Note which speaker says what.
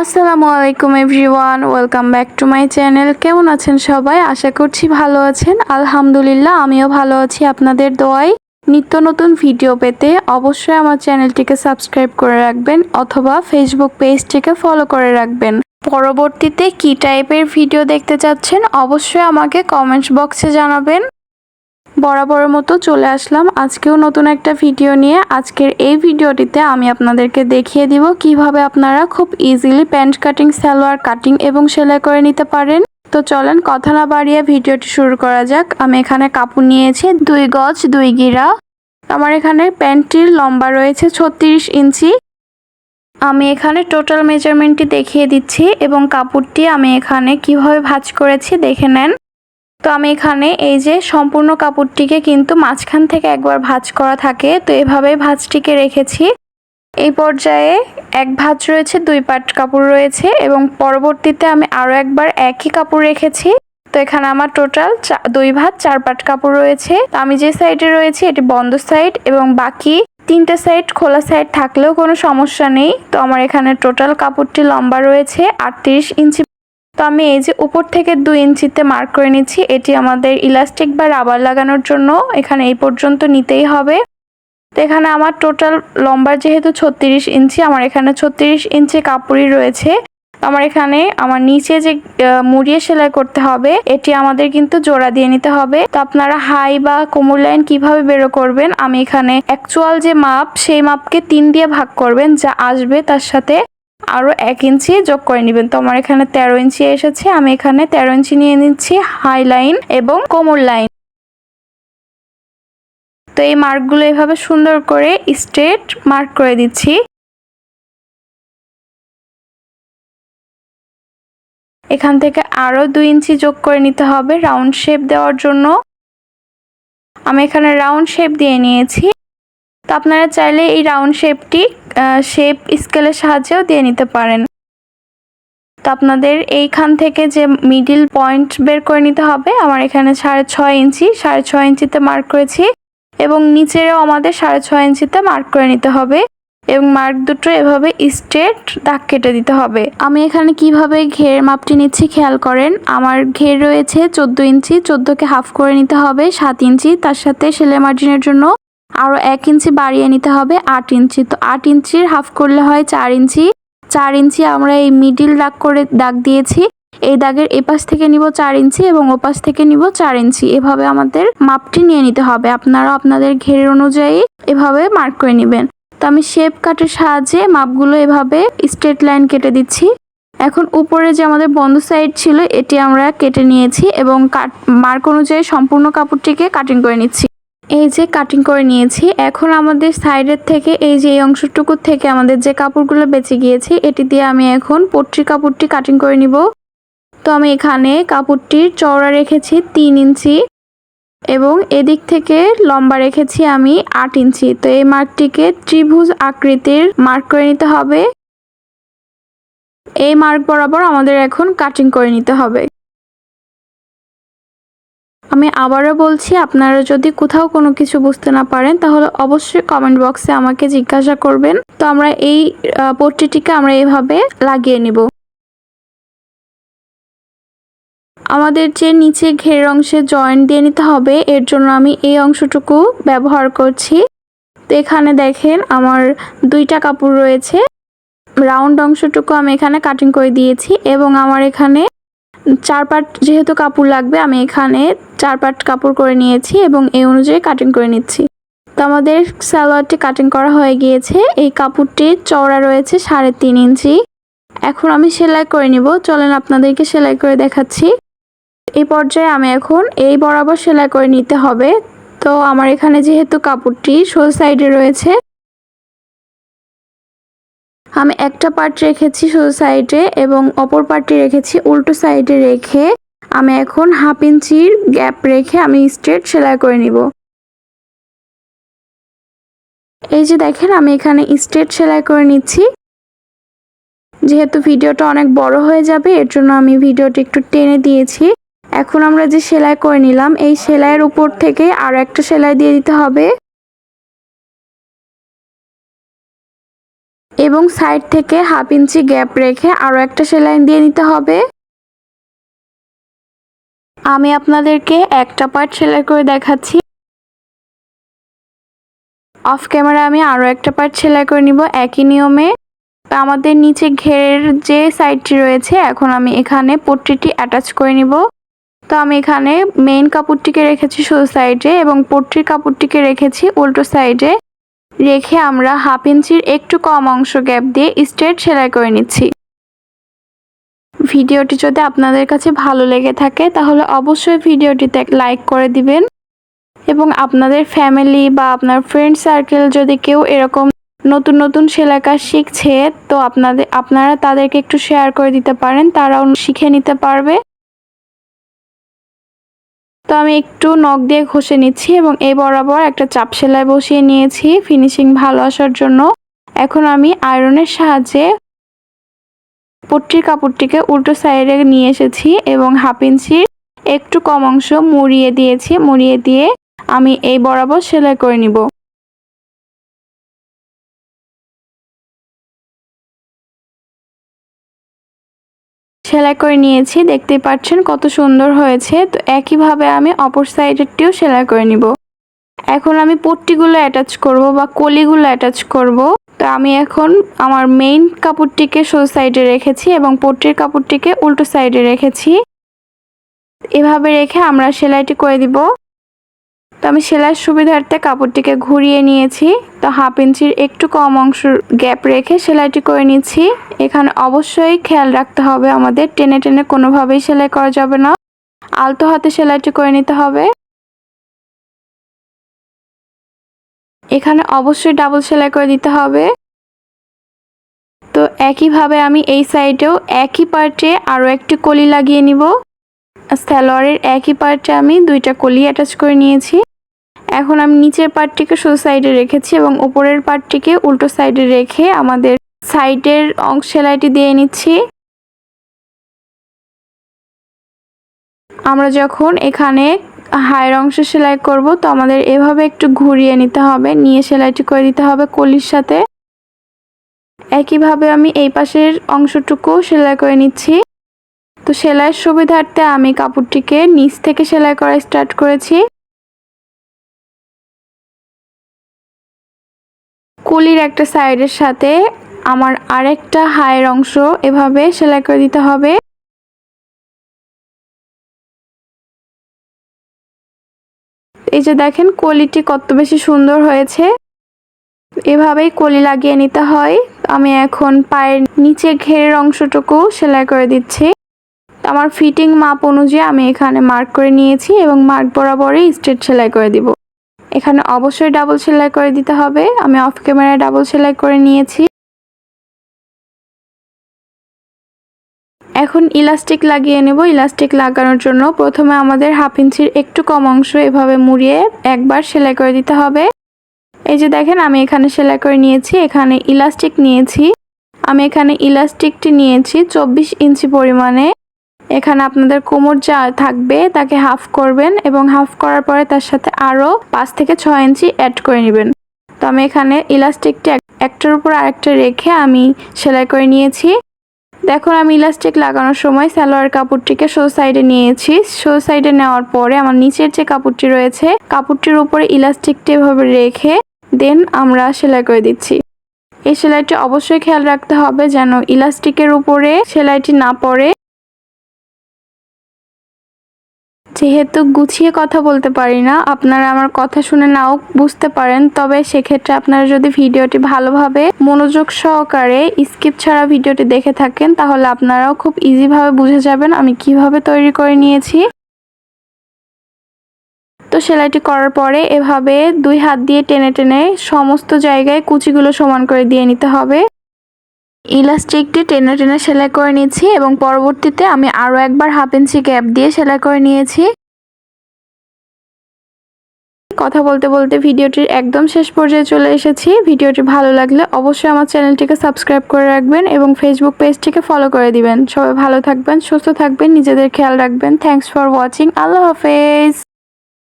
Speaker 1: আসসালামু আলাইকুম everyone, welcome back to my channel. কেমন আছেন সবাই? আশা করছি ভালো আছেন। আলহামদুলিল্লাহ, আমিও ভালো আছি আপনাদের দোয়ায়। নিত্য নতুন ভিডিও পেতে অবশ্যই আমার চ্যানেলটিকে সাবস্ক্রাইব করে রাখবেন অথবা ফেসবুক পেজটিকে ফলো করে রাখবেন। পরবর্তীতে কী টাইপের ভিডিও দেখতে চাচ্ছেন, অবশ্যই আমাকে কমেন্টস বক্সে জানাবেন। বরাবরের মতো চলে আসলাম। আজকেও নতুন একটা ভিডিও নিয়ে আজকের এই ভিডিওটিতে আমি আপনাদেরকে দেখিয়ে দিব কীভাবে আপনারা খুব easily pant cutting salwar cutting এবং সেলাই করে নিতে পারেন। তো চলেন কথা না বাড়িয়ে ভিডিওটি শুরু করা যাক। আমি এখানে কাপড় নিয়েছি, দুই গজ, দুই গিরা। আমার এখানে প্যান্টটির লম্বা রয়েছে ছত্রিশ ইঞ্চি। আমি এখানে টোটাল মেজারমেন্টটি দেখিয়ে দিচ্ছি এবং কাপড়টি আমি এখানে কীভাবে ভাঁজ করেছি দেখে নেন। তো আমি এখানে এই যে সম্পূর্ণ কাপড়টিকে কিন্তু মাঝখান থেকে একবার ভাঁজ করা থাকে, তো এভাবে ভাঁজটিকে রেখেছি। এই পর্যায়ে এক ভাঁজ রয়েছে, দুই পাট কাপড় রয়েছে এবং পরবর্তীতে আমি আরও একবার একই কাপড় রেখেছি। তো এখানে আমার টোটাল দুই ভাঁজ, চার পাট কাপড় রয়েছে। তো আমি যে সাইডে রয়েছি, এটি বন্ধ সাইড এবং বাকি তিনটে সাইড খোলা সাইড থাকলেও কোনো সমস্যা নেই। তো আমার এখানে টোটাল কাপড়টি লম্বা রয়েছে, আটত্রিশ ইঞ্চি তো আমি এই যে উপর থেকে দুই ইঞ্চিতে মার্ক করে নিচ্ছি, এটি আমাদের ইলাস্টিক বা রাবার লাগানোর জন্য। এখানে এই পর্যন্ত নিতেই হবে। তো এখানে আমার টোটাল লম্বা যেহেতু ছত্রিশ ইঞ্চি, আমার এখানে ছত্রিশ ইঞ্চি কাপড়ই রয়েছে। আমার এখানে আমার নিচে যে মুড়িয়ে সেলাই করতে হবে, এটি আমাদের কিন্তু জোড়া দিয়ে নিতে হবে। তো আপনারা হাই বা কোমর লাইন কীভাবে বেরো করবেন, আমি এখানে অ্যাকচুয়াল যে মাপ, সেই মাপকে তিন দিয়ে ভাগ করবেন, যা আসবে তার সাথে আরও এক ইঞ্চি যোগ করে নেবেন। তো আমার এখানে তেরো ইঞ্চি এসেছে, আমি এখানে তেরো ইঞ্চি নিয়ে নিচ্ছি হাই লাইন এবং কোমর লাইন তো এই মার্কগুলো এভাবে সুন্দর করে স্ট্রেট মার্ক করে দিচ্ছি। এখান থেকে আরও দুই ইঞ্চি যোগ করে নিতে হবে রাউন্ড শেপ দেওয়ার জন্য। আমি এখানে রাউন্ড শেপ দিয়ে নিয়েছি। তো আপনারা চাইলে এই রাউন্ড শেপটি শেপ স্কেলের সাহায্যেও দিয়ে নিতে পারেন। তো আপনাদের এইখান থেকে যে মিডিল পয়েন্ট বের করে নিতে হবে, আমার এখানে সাড়ে ছয় ইঞ্চি, সাড়ে ছয় ইঞ্চিতে মার্ক করেছি এবং নিচেরও আমাদের সাড়ে ছয় ইঞ্চিতে মার্ক করে নিতে হবে এবং মার্ক দুটো এভাবে স্ট্রেট দাগ কেটে দিতে হবে। আমি এখানে কীভাবে ঘের মাপটি নিচ্ছি খেয়াল করেন, আমার ঘের রয়েছে চোদ্দ ইঞ্চি, চোদ্দোকে হাফ করে নিতে হবে, সাত ইঞ্চি, তার সাথে সেলাই মার্জিনের জন্য আরও এক ইঞ্চি বাড়িয়ে নিতে হবে, আট ইঞ্চি। তো আট ইঞ্চির হাফ করলে হয় চার ইঞ্চি। চার ইঞ্চি আমরা এই মিডিল দাগ করে দাগ দিয়েছি। এই দাগের এপাশ থেকে নিব চার ইঞ্চি এবং ওপাশ থেকে নিব চার ইঞ্চি। এভাবে আমাদের মাপটি নিয়ে নিতে হবে। আপনারা আপনাদের ঘেরের অনুযায়ী এভাবে মার্ক করে নেবেন। তো আমি শেপ কাটের সাহায্যে মাপগুলো এভাবে স্ট্রেট লাইন কেটে দিচ্ছি। এখন উপরে যে আমাদের বন্ধ সাইড ছিল, এটি আমরা কেটে নিয়েছি এবং কাট মার্ক অনুযায়ী সম্পূর্ণ কাপড়টিকে কাটিং করে নিচ্ছি। এই যে কাটিং করে নিয়েছি, এখন আমাদের সাইডের থেকে এই যে এই অংশটুকু থেকে আমাদের যে কাপড়গুলো বেঁচে গিয়েছে, এটি দিয়ে আমি এখন পট্রি কাপড়টি কাটিং করে নিব। তো আমি এখানে কাপড়টির চওড়া রেখেছি তিন ইঞ্চি এবং এদিক থেকে লম্বা রেখেছি আমি আট ইঞ্চি। তো এই মার্কটিকে ত্রিভুজ আকৃতির মার্ক করে নিতে হবে। এই মার্ক বরাবর আমাদের এখন কাটিং করে নিতে হবে। আমি আবারও বলছি, আপনারা যদি কোথাও কোনো কিছু বুঝতে না পারেন, তাহলে অবশ্যই কমেন্ট বক্সে আমাকে জিজ্ঞাসা করবেন। তো আমরা এই পট্টিটিকে আমরা এভাবে লাগিয়ে নিব। আমাদের যে নিচে ঘের অংশে জয়েন্ট দিয়ে নিতে হবে, এর জন্য আমি এই অংশটুকু ব্যবহার করছি। তো এখানে দেখেন আমার দুইটা কাপড় রয়েছে। রাউন্ড অংশটুকু আমি এখানে কাটিং করে দিয়েছি এবং আমার এখানে চার পাট যেহেতু কাপড় লাগবে, আমি এখানে চার পাট কাপড় করে নিয়েছি এবং এই অনুযায়ী কাটিং করে নিচ্ছি। তো আমাদের সালোয়ারটি কাটিং করা হয়ে গিয়েছে। এই কাপড়টির চওড়া রয়েছে সাড়ে তিন ইঞ্চি। এখন আমি সেলাই করে নিব। চলেন আপনাদেরকে সেলাই করে দেখাচ্ছি। এই পর্যায়ে আমি এখন এই বরাবর সেলাই করে নিতে হবে। তো আমার এখানে যেহেতু কাপড়টি সোল সাইডে রয়েছে আমি একটা পার্ট রেখেছি শুধু সাইডে এবং অপর পার্টটি রেখেছি উল্টো সাইডে রেখে আমি এখন হাফ ইঞ্চির গ্যাপ রেখে আমি স্ট্রেট সেলাই করে নিব। এই যে দেখেন, আমি এখানে স্ট্রেট সেলাই করে নিচ্ছি। যেহেতু ভিডিওটা অনেক বড় হয়ে যাবে, এর জন্য আমি ভিডিওটি একটু টেনে দিয়েছি। এখন আমরা যে সেলাই করে নিলাম, এই সেলাইয়ের উপর থেকে আর একটা সেলাই দিয়ে দিতে হবে। এবং সাইড থেকে হাফ ইঞ্চি গ্যাপ রেখে আরও একটা সেলাইন দিয়ে নিতে হবে। আমি আপনাদেরকে একটা পার্ট সেলাই করে দেখাচ্ছি। অফ ক্যামেরা আমি আরও একটা পার্ট সেলাই করে নিব একই নিয়মে। আমাদের নিচে ঘেরের যে সাইডটি রয়েছে, এখন আমি এখানে পট্টিটি অ্যাটাচ করে নিব। তো আমি এখানে মেইন কাপড়টিকে রেখেছি সোজা সাইডে এবং পট্টির কাপড়টিকে রেখেছি উল্টো সাইডে। রেখে আমরা হাফ ইঞ্চির একটু কম অংশ গ্যাপ দিয়ে স্ট্রেট সেলাই করে নিচ্ছি। ভিডিওটি যদি আপনাদের কাছে ভালো লেগে থাকে, তাহলে অবশ্যই ভিডিওটিতে লাইক করে দিবেন এবং আপনাদের ফ্যামিলি বা আপনার ফ্রেন্ড সার্কেল যদি কেউ এরকম নতুন নতুন সেলাই কাজ শিখছে, তো আপনাদের, আপনারা তাদেরকে একটু শেয়ার করে দিতে পারেন, তারাও শিখে নিতে পারবে। তো আমি একটু নখ দিয়ে ঘষে নিচ্ছি এবং এই বরাবর একটা চাপ সেলাই বসিয়ে নিয়েছি। ফিনিশিং ভালো আসার জন্য। এখন আমি আয়রনের সাহায্যে পট্টির কাপড়টিকে উল্টো সাইডে নিয়ে এসেছি এবং হাফ ইঞ্চির একটু কম অংশ মুড়িয়ে দিয়েছি। মুড়িয়ে দিয়ে আমি এই বরাবর সেলাই করে নিব। সেলাই করে নিয়েছি। দেখতেই পাচ্ছেন কত সুন্দর হয়েছে। তো একইভাবে আমি অপর সাইডেরটিও সেলাই করে নিব। এখন আমি পট্টিগুলো অ্যাটাচ করব বা কলিগুলো অ্যাটাচ করব। তো আমি এখন আমার মেইন কাপড়টিকে সো সাইডে রেখেছি এবং পট্টির কাপড়টিকে উল্টো সাইডে রেখেছি। এভাবে রেখে আমরা সেলাইটি করে দিব। তো আমি সেলাইয়ের সুবিধার্থে কাপড়টিকে ঘুরিয়ে নিয়েছি। তো হাফ ইঞ্চির একটু কম অংশ গ্যাপ রেখে সেলাইটি করে নিচ্ছি। এখানে অবশ্যই খেয়াল রাখতে হবে, আমাদের টেনে টেনে কোনোভাবেই সেলাই করা যাবে না। আলতো হাতে সেলাইটি করে নিতে হবে। এখানে অবশ্যই ডাবল সেলাই করে দিতে হবে। তো একইভাবে আমি এই সাইডেও একই পার্টে আরও একটি কলি লাগিয়ে নিব। স্যালোয়ারের একই পার্টে আমি দুইটা কলি অ্যাটাচ করে নিয়েছি। এখন আমি নিচের পার্টটিকে সোজা সাইডে রেখেছি এবং উপরের পার্টটিকে উল্টো সাইডে রেখে আমাদের সাইডের অংশ সেলাইটি দিয়ে নিচ্ছি। আমরা যখন এখানে হায়ের অংশ সেলাই করব, তো আমাদের এভাবে একটু ঘুরিয়ে নিতে হবে, নিয়ে সেলাইটি করে দিতে হবে কলির সাথে। একইভাবে আমি এই পাশের অংশটুকু সেলাই করে নিচ্ছি। তো সেলাইয়ের সুবিধার্থে আমি কাপড়টিকে নিচ থেকে সেলাই করা স্টার্ট করেছি। কুলির একটা সাইডের সাথে আমার আরেকটা হায়ের অংশ এভাবে সেলাই করে দিতে হবে। এই যে দেখেন, কলিটি কত বেশি সুন্দর হয়েছে। এভাবেই কলি লাগিয়ে নিতে হয়। আমি এখন পায়ের নিচে ঘেরের অংশটুকু সেলাই করে দিচ্ছি। আমার ফিটিং মাপ অনুযায়ী আমি এখানে মার্ক করে নিয়েছি এবং মার্ক বরাবরই স্ট্রেট সেলাই করে দিব। এখানে অবশ্যই ডাবল সেলাই করে দিতে হবে। আমি অফ ক্যামেরায় ডাবল সেলাই করে নিয়েছি। এখন ইলাস্টিক লাগিয়ে নেব। ইলাস্টিক লাগানোর জন্য প্রথমে আমাদের হাফ ইঞ্চির একটু কম অংশ এভাবে মুড়িয়ে একবার সেলাই করে দিতে হবে। এই যে দেখেন, আমি এখানে সেলাই করে নিয়েছি। এখানে ইলাস্টিক নিয়েছি। আমি এখানে ইলাস্টিকটি নিয়েছি চব্বিশ ইঞ্চি পরিমাণে। এখানে আপনাদের কোমর যা থাকবে তাকে হাফ করবেন এবং হাফ করার পরে তার সাথে আরও পাঁচ থেকে ছয় ইঞ্চি অ্যাড করে নেবেন। তো আমি এখানে ইলাস্টিকটি একটার উপর আরেকটা রেখে আমি সেলাই করে নিয়েছি। দেখুন, আমি ইলাস্টিক লাগানোর সময় সালোয়ার কাপড়টিকে শো সাইডে নিয়েছি। শো সাইডে নেওয়ার পরে আমার নিচের যে কাপড়টি রয়েছে, কাপড়টির উপরে ইলাস্টিকটি এভাবে রেখে দেন আমরা সেলাই করে দিচ্ছি। এই সেলাইটি অবশ্যই খেয়াল রাখতে হবে যেন ইলাস্টিকের উপরে সেলাইটি না পড়ে। যেহেতু গুছিয়ে কথা বলতে পারি না, আপনারা আমার কথা শুনে নাও, বুঝতে পারেন। তবে সেক্ষেত্রে আপনারা যদি ভিডিওটি ভালোভাবে মনোযোগ সহকারে স্কিপ ছাড়া ভিডিওটি দেখে থাকেন, তাহলে আপনারাও খুব ইজিভাবে বুঝে যাবেন আমি কীভাবে তৈরি করে নিয়েছি। তো সেলাইটি করার পরে এভাবে দুই হাত দিয়ে টেনে টেনে সমস্ত জায়গায় কুচিগুলো সমান করে দিয়ে নিতে হবে। ইলাস্টিকটি টেনে টেনে সেলাই করে নিয়েছি এবং পরবর্তীতে আমি আরও একবার হাফ ইঞ্চি গ্যাপ দিয়ে সেলাই করে নিয়েছি। কথা বলতে বলতে ভিডিওটির একদম শেষ পর্যায়ে চলে এসেছি। ভিডিওটি ভালো লাগলে অবশ্যই আমার চ্যানেলটিকে সাবস্ক্রাইব করে রাখবেন এবং ফেসবুক পেজটিকে ফলো করে দিবেন। সবাই ভালো থাকবেন, সুস্থ থাকবেন, নিজেদের খেয়াল রাখবেন। থ্যাংকস ফর ওয়াচিং আল্লাহ হাফেজ।